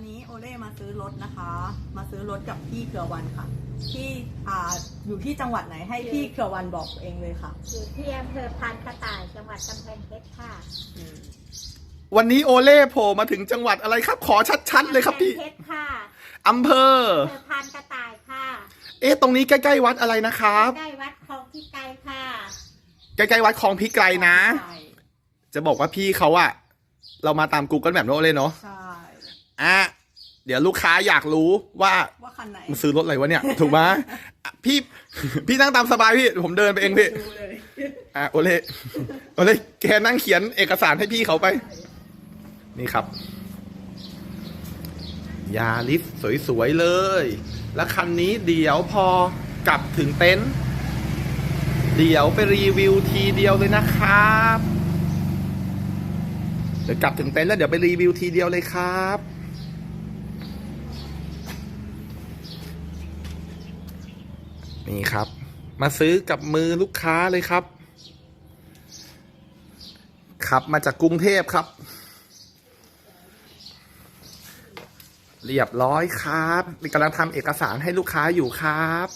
วันนี้โอเล่มาซื้อรถนะคะ มาซื้อรถกับพี่เครือวันค่ะ ที่อ่าอยู่ที่จังหวัดไหนให้พี่เครือวันบอกเองเลยค่ะ อยู่ที่อำเภอพานกระต่ายจังหวัดกำแพงเพชรค่ะวันนี้โอเล่โผล่มาถึงจังหวัดอะไรครับ ขอชัดๆเลยครับพี่กำแพงเพชรค่ะอำเภออำเภอพานกระต่ายค่ะ เอ๊ะตรงนี้ใกล้ๆวัดอะไรนะครับ ใกล้วัดคลองพิไกรค่ะ ใกล้ๆวัดคลองพิไกรนะใช่จะบอกว่าพี่เขาอะเรามาตาม Google แบบโน้ตเลยเนาะ ใช่ อะเดี๋ยวลูกค้าอยากรู้ว่าว่าคันไหนมันซื้อรถอะไรวะเนี่ย ถูกไหมอะพี่พี่นั่งตามสบายพี่ ผมเดินไปเองพี่ดูเลยอะโอเล่โอเล่แกนั่งเขียนเอกสารให้พี่เขาไป นี่ครับ ยาลิสสวยๆเลย แล้วคันนี้เดี๋ยวพอกลับถึงเต็นท์เดี๋ยวไปรีวิวทีเดียวเลยนะครับ เดี๋ยวกลับถึงเต็นท์แล้วเดี๋ยวไปรีวิวทีเดียวเลยครับ นี่ครับ มาซื้อกับมือลูกค้าเลยครับ ขับมาจากกรุงเทพครับ เรียบร้อยครับกำลังทำเอกสารให้ลูกค้าอยู่ครับ